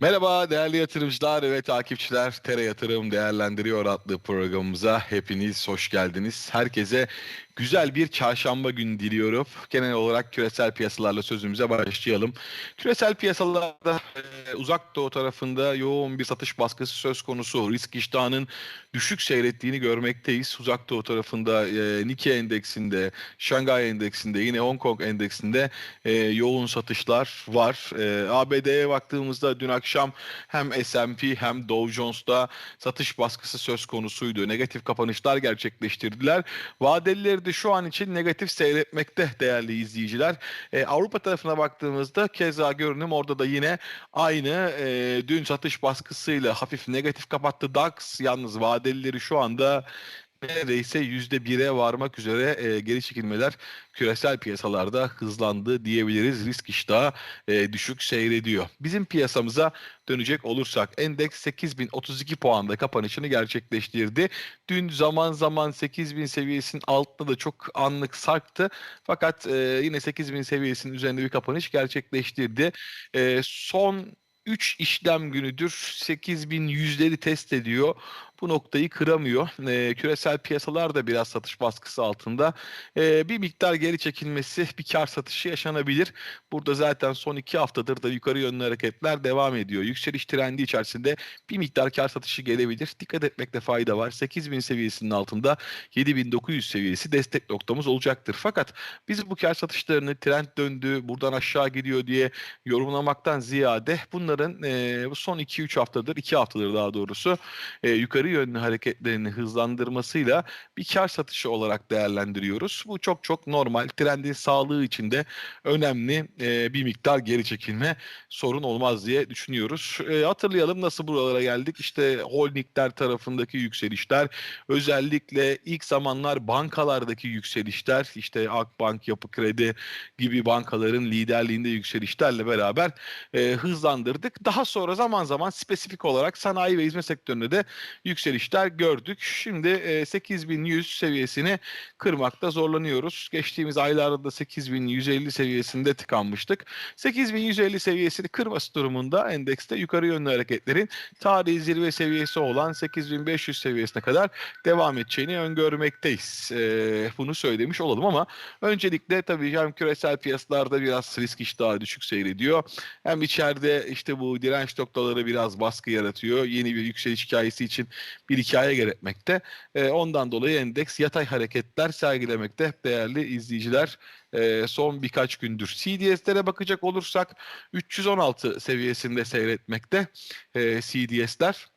Merhaba değerli yatırımcılar ve takipçiler. Tere Yatırım Değerlendiriyor adlı programımıza hepiniz hoş geldiniz. Herkese güzel bir çarşamba günü diliyorum. Genel olarak küresel piyasalarla sözümüze başlayalım. Küresel piyasalarda e, uzak doğu tarafında yoğun bir satış baskısı söz konusu. Risk iştahının düşük seyrettiğini görmekteyiz. Uzak doğu tarafında e, Nikkei endeksinde, Şangay endeksinde, yine Hong Kong endeksinde e, yoğun satışlar var. E, ABD'ye baktığımızda dün akşam hem S&P hem Dow Jones'ta satış baskısı söz konusuydu. Negatif kapanışlar gerçekleştirdiler. Vadelileri de şu an için negatif seyretmekte değerli izleyiciler. E, Avrupa tarafına baktığımızda keza görünüm orada da yine aynı e, dün satış baskısıyla hafif negatif kapattı DAX. Yalnız vadelileri şu anda neredeyse yüzde bire varmak üzere e, geri çekilmeler küresel piyasalarda hızlandı diyebiliriz. Risk iştahı e, düşük seyrediyor. Bizim piyasamıza dönecek olursak endeks 8032 puanda kapanışını gerçekleştirdi. Dün zaman zaman 8000 seviyesinin altında da çok anlık sarktı. Fakat e, yine 8000 seviyesinin üzerinde bir kapanış gerçekleştirdi. E, son 3 işlem günüdür 8100'leri test ediyor bu noktayı kıramıyor. E, küresel piyasalar da biraz satış baskısı altında. E, bir miktar geri çekilmesi, bir kar satışı yaşanabilir. Burada zaten son iki haftadır da yukarı yönlü hareketler devam ediyor. Yükseliş trendi içerisinde bir miktar kar satışı gelebilir. Dikkat etmekte fayda var. 8000 seviyesinin altında 7900 seviyesi destek noktamız olacaktır. Fakat biz bu kar satışlarını trend döndü, buradan aşağı gidiyor diye yorumlamaktan ziyade bunların e, son 2-3 haftadır, 2 haftadır daha doğrusu e, yukarı yönlü hareketlerini hızlandırmasıyla bir kar satışı olarak değerlendiriyoruz. Bu çok çok normal. Trendin sağlığı için de önemli e, bir miktar geri çekilme sorun olmaz diye düşünüyoruz. E, hatırlayalım nasıl buralara geldik. İşte holdingler tarafındaki yükselişler, özellikle ilk zamanlar bankalardaki yükselişler, işte Akbank, Yapı Kredi gibi bankaların liderliğinde yükselişlerle beraber e, hızlandırdık. Daha sonra zaman zaman spesifik olarak sanayi ve hizmet sektöründe de yükselişler gördük. Şimdi e, 8100 seviyesini kırmakta zorlanıyoruz. Geçtiğimiz aylarda da 8150 seviyesinde tıkanmıştık. 8150 seviyesini kırması durumunda endekste yukarı yönlü hareketlerin tarihi zirve seviyesi olan 8500 seviyesine kadar devam edeceğini öngörmekteyiz. E, bunu söylemiş olalım ama öncelikle tabii hem küresel piyasalarda biraz risk iştahı düşük seyrediyor. Hem içeride işte bu direnç noktaları biraz baskı yaratıyor. Yeni bir yükseliş hikayesi için bir hikaye gerekmekte. E, ondan dolayı endeks yatay hareketler sergilemekte değerli izleyiciler e, son birkaç gündür. CDS'lere bakacak olursak 316 seviyesinde seyretmekte e, CDS'ler.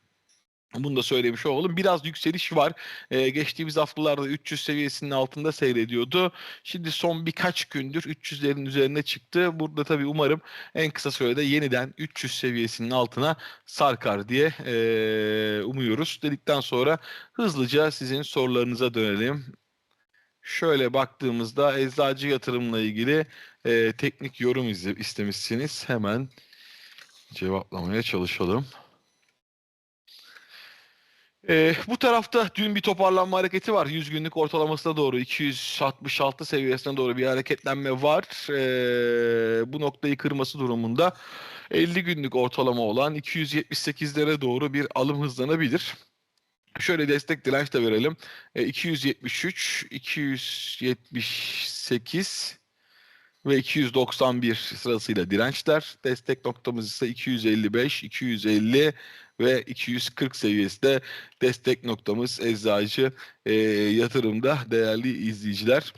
Bunu da söylemiş olalım. Biraz yükseliş var. Ee, geçtiğimiz haftalarda 300 seviyesinin altında seyrediyordu. Şimdi son birkaç gündür 300'lerin üzerine çıktı. Burada tabii umarım en kısa sürede yeniden 300 seviyesinin altına sarkar diye e, umuyoruz. Dedikten sonra hızlıca sizin sorularınıza dönelim. Şöyle baktığımızda eczacı yatırımla ilgili e, teknik yorum istemişsiniz. Hemen cevaplamaya çalışalım. Ee, bu tarafta dün bir toparlanma hareketi var. 100 günlük ortalamasına doğru 266 seviyesine doğru bir hareketlenme var. Ee, bu noktayı kırması durumunda 50 günlük ortalama olan 278'lere doğru bir alım hızlanabilir. Şöyle destek direnç de verelim. E, 273, 278 ve 291 sırasıyla dirençler. Destek noktamız ise 255, 250 ve 240 seviyesinde destek noktamız eczacı e, yatırımda değerli izleyiciler.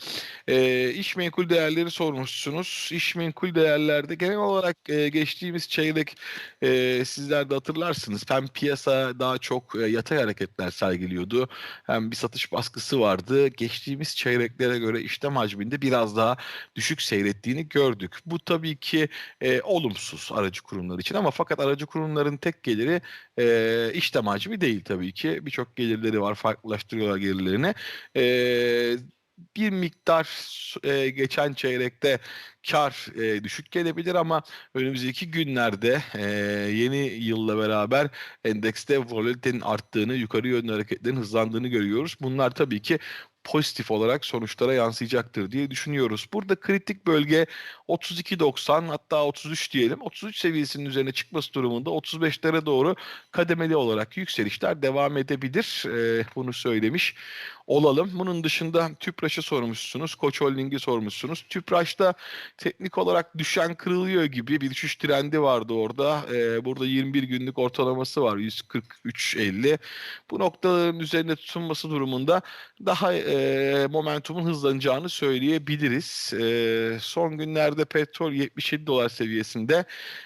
E, iş menkul değerleri sormuşsunuz. İş menkul değerlerde genel olarak e, geçtiğimiz çeyrek e, sizler de hatırlarsınız. Hem piyasa daha çok e, yatay hareketler sergiliyordu. Hem bir satış baskısı vardı. Geçtiğimiz çeyreklere göre işlem hacminde biraz daha düşük seyrettiğini gördük. Bu tabii ki e, olumsuz aracı kurumlar için ama fakat aracı kurumların tek geliri e, işlem hacmi değil tabii ki. Birçok gelirleri var. Farklılaştırıyorlar gelirlerini. E, bir miktar e, geçen çeyrekte kar e, düşük gelebilir ama önümüzdeki günlerde e, yeni yılla beraber endekste volatilitenin arttığını, yukarı yönlü hareketlerin hızlandığını görüyoruz. Bunlar tabii ki pozitif olarak sonuçlara yansıyacaktır diye düşünüyoruz. Burada kritik bölge 32.90 hatta 33 diyelim. 33 seviyesinin üzerine çıkması durumunda 35'lere doğru kademeli olarak yükselişler devam edebilir. Ee, bunu söylemiş olalım. Bunun dışında Tüpraş'ı sormuşsunuz. Koç Holding'i sormuşsunuz. Tüpraş'ta teknik olarak düşen kırılıyor gibi bir düşüş trendi vardı orada. Ee, burada 21 günlük ortalaması var 143.50. Bu noktaların üzerinde tutunması durumunda daha e, momentumun hızlanacağını söyleyebiliriz. E, son günlerde petrol 77 dolar seviyesinde.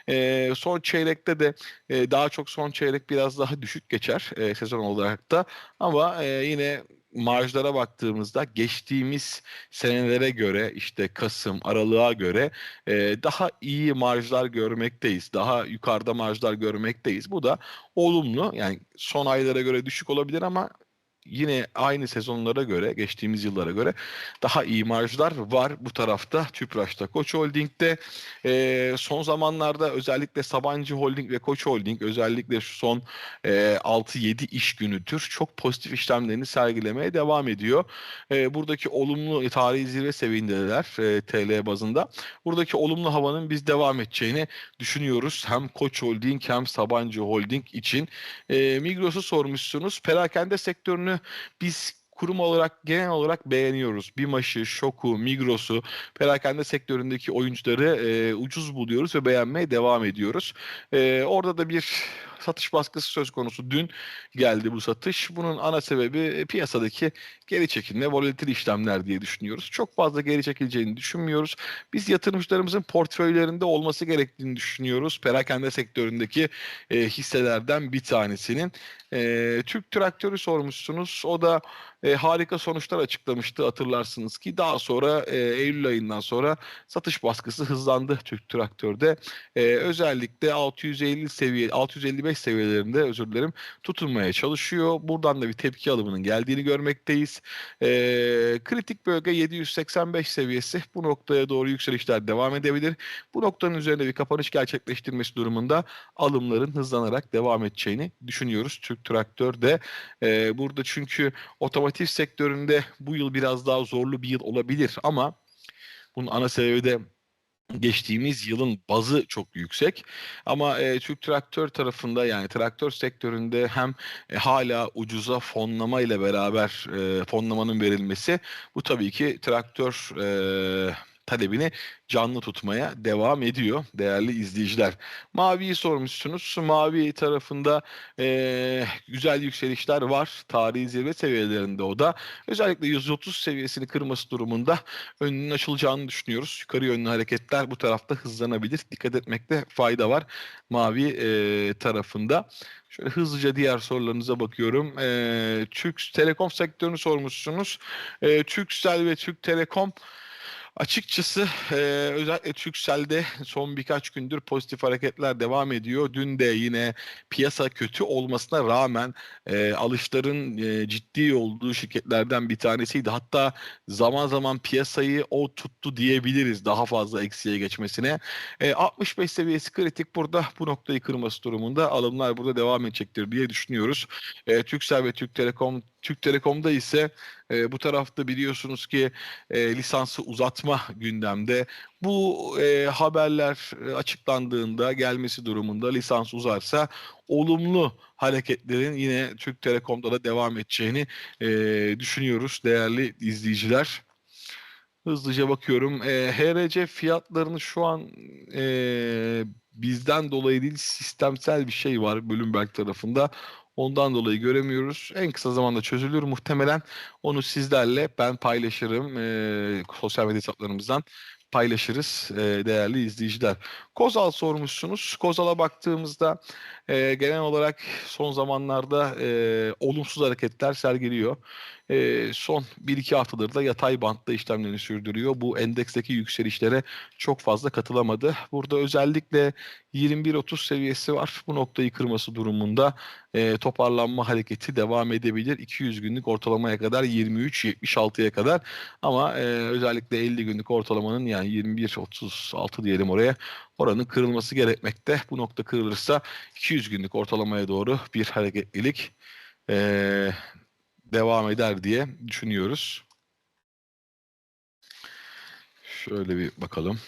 E, son çeyrekte de e, daha çok son çeyrek biraz daha düşük geçer e, sezon olarak da. Ama e, yine marjlara baktığımızda geçtiğimiz senelere göre işte Kasım, Aralık'a göre e, daha iyi marjlar görmekteyiz. Daha yukarıda marjlar görmekteyiz. Bu da olumlu. Yani son aylara göre düşük olabilir ama yine aynı sezonlara göre, geçtiğimiz yıllara göre daha iyi marjlar var bu tarafta. Tüpraş'ta, Koç Holding'de e, son zamanlarda özellikle Sabancı Holding ve Koç Holding özellikle şu son e, 6-7 iş günüdür çok pozitif işlemlerini sergilemeye devam ediyor. E, buradaki olumlu tarihi zirve seviyendeler e, TL bazında. Buradaki olumlu havanın biz devam edeceğini düşünüyoruz. Hem Koç Holding hem Sabancı Holding için. E, Migros'u sormuşsunuz. Perakende sektörünü biz kurum olarak genel olarak beğeniyoruz. Bimaş'ı, Şok'u, Migros'u, perakende sektöründeki oyuncuları e, ucuz buluyoruz ve beğenmeye devam ediyoruz. E, orada da bir satış baskısı söz konusu. Dün geldi bu satış. Bunun ana sebebi e, piyasadaki geri çekilme, volatil işlemler diye düşünüyoruz. Çok fazla geri çekileceğini düşünmüyoruz. Biz yatırımcılarımızın portföylerinde olması gerektiğini düşünüyoruz. Perakende sektöründeki e, hisselerden bir tanesinin. E, Türk Traktörü sormuşsunuz. O da e, harika sonuçlar açıklamıştı hatırlarsınız ki daha sonra e, Eylül ayından sonra satış baskısı hızlandı Türk Traktör'de. E, özellikle 650 seviye 655 seviyelerinde özür dilerim tutunmaya çalışıyor. Buradan da bir tepki alımının geldiğini görmekteyiz. E, kritik bölge 785 seviyesi. Bu noktaya doğru yükselişler devam edebilir. Bu noktanın üzerinde bir kapanış gerçekleştirmesi durumunda alımların hızlanarak devam edeceğini düşünüyoruz. Türk Traktör'de e, burada çünkü otomotiv sektöründe bu yıl biraz daha zorlu bir yıl olabilir ama bunun ana sebebi de geçtiğimiz yılın bazı çok yüksek. Ama e, Türk traktör tarafında yani traktör sektöründe hem e, hala ucuza fonlama ile beraber e, fonlamanın verilmesi bu tabii ki traktör e, talebini canlı tutmaya devam ediyor değerli izleyiciler. Mavi'yi sormuşsunuz. Mavi tarafında e, güzel yükselişler var. Tarihi zirve seviyelerinde o da. Özellikle 130 seviyesini kırması durumunda önünün açılacağını düşünüyoruz. Yukarı yönlü hareketler bu tarafta hızlanabilir. Dikkat etmekte fayda var. Mavi e, tarafında. Şöyle hızlıca diğer sorularınıza bakıyorum. E, Türk Telekom sektörünü sormuşsunuz. E, Türksel ve Türk Telekom Açıkçası e, özellikle Türkcell'de son birkaç gündür pozitif hareketler devam ediyor. Dün de yine piyasa kötü olmasına rağmen e, alışların e, ciddi olduğu şirketlerden bir tanesiydi. Hatta zaman zaman piyasayı o tuttu diyebiliriz daha fazla eksiye geçmesine. E, 65 seviyesi kritik burada bu noktayı kırması durumunda alımlar burada devam edecektir diye düşünüyoruz. E, Türksel ve Türk Telekom Türk Telekom'da ise e, bu tarafta biliyorsunuz ki e, lisansı uzatma gündemde. Bu e, haberler e, açıklandığında gelmesi durumunda lisans uzarsa olumlu hareketlerin yine Türk Telekom'da da devam edeceğini e, düşünüyoruz değerli izleyiciler. Hızlıca bakıyorum. E, HRC fiyatlarını şu an e, bizden dolayı değil sistemsel bir şey var Bloomberg tarafında. Ondan dolayı göremiyoruz. En kısa zamanda çözülür muhtemelen. Onu sizlerle ben paylaşırım e, sosyal medya hesaplarımızdan paylaşırız e, değerli izleyiciler. Kozal sormuşsunuz. Kozal'a baktığımızda e, genel olarak son zamanlarda e, olumsuz hareketler sergiliyor. E, son 1-2 haftadır da yatay bantta işlemlerini sürdürüyor. Bu endeksteki yükselişlere çok fazla katılamadı. Burada özellikle 21-30 seviyesi var. Bu noktayı kırması durumunda e, toparlanma hareketi devam edebilir. 200 günlük ortalamaya kadar 23-76'ya kadar ama e, özellikle 50 günlük ortalamanın yani 21-36 diyelim oraya oranın kırılması gerekmekte. Bu nokta kırılırsa 200 günlük ortalamaya doğru bir hareketlilik e, devam eder diye düşünüyoruz. Şöyle bir bakalım.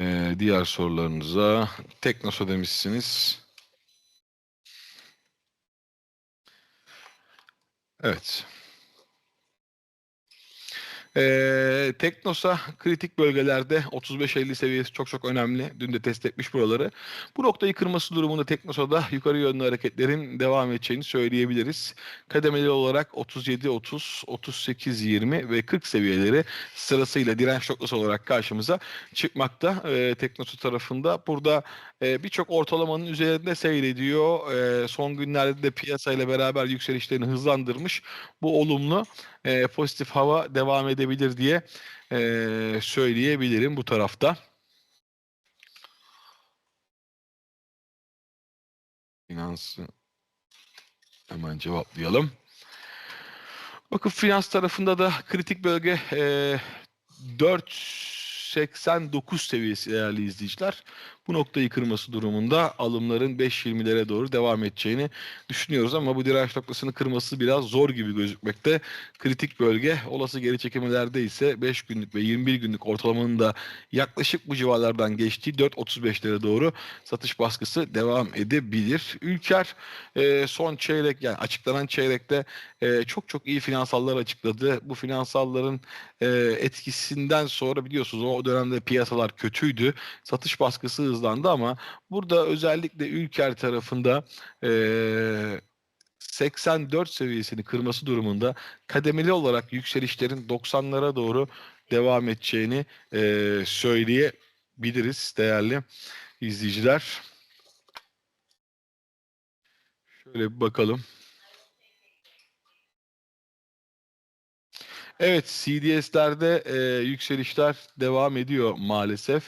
Ee, diğer sorularınıza Teknoso demişsiniz. Evet. Ee, Teknosa kritik bölgelerde 35-50 seviyesi çok çok önemli. Dün de test etmiş buraları. Bu noktayı kırması durumunda Teknosa'da yukarı yönlü hareketlerin devam edeceğini söyleyebiliriz. Kademeli olarak 37-30, 38-20 ve 40 seviyeleri sırasıyla direnç noktası olarak karşımıza çıkmakta. Ee, Teknosa tarafında burada e, birçok ortalamanın üzerinde seyrediyor. E, son günlerde de piyasayla beraber yükselişlerini hızlandırmış. Bu olumlu e, pozitif hava devam edebilir diye e, söyleyebilirim bu tarafta. Finansı hemen cevaplayalım. Bakın finans tarafında da kritik bölge e, 4.89 seviyesi değerli izleyiciler. Bu noktayı kırması durumunda alımların 5.20'lere doğru devam edeceğini düşünüyoruz ama bu direnç noktasını kırması biraz zor gibi gözükmekte. Kritik bölge olası geri çekimlerde ise 5 günlük ve 21 günlük ortalamanın da yaklaşık bu civarlardan geçtiği 4.35'lere doğru satış baskısı devam edebilir. Ülker e, son çeyrek yani açıklanan çeyrekte e, çok çok iyi finansallar açıkladı. Bu finansalların e, etkisinden sonra biliyorsunuz o dönemde piyasalar kötüydü. Satış baskısı hızlandı ama burada özellikle Ülker tarafında e, 84 seviyesini kırması durumunda kademeli olarak yükselişlerin 90'lara doğru devam edeceğini e, söyleyebiliriz değerli izleyiciler. Şöyle bir bakalım. Evet, CDS'lerde e, yükselişler devam ediyor maalesef.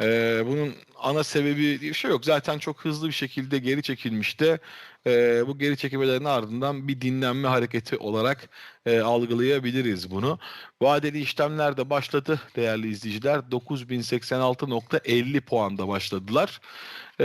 E, bunun ana sebebi diye bir şey yok. Zaten çok hızlı bir şekilde geri çekilmişti. E, bu geri çekilmelerin ardından bir dinlenme hareketi olarak e, algılayabiliriz bunu. Vadeli işlemler de başladı değerli izleyiciler. 9086.50 puanda başladılar. Ee,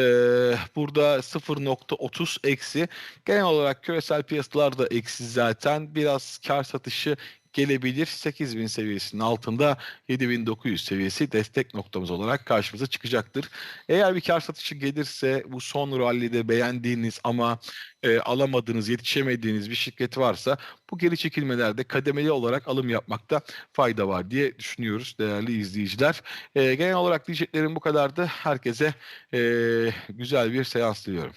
burada 0.30 eksi. Genel olarak küresel piyasalar da eksi zaten. Biraz kar satışı gelebilir. 8000 seviyesinin altında 7900 seviyesi destek noktamız olarak karşımıza çıkacaktır. Eğer bir kar satışı gelirse bu son rallide beğendiğiniz ama e, alamadığınız, yetişemediğiniz bir şirket varsa bu geri çekilmelerde kademeli olarak alım yapmakta fayda var diye düşünüyoruz değerli izleyiciler. E, genel olarak diyeceklerim bu kadardı. Herkese e, güzel bir seans diliyorum.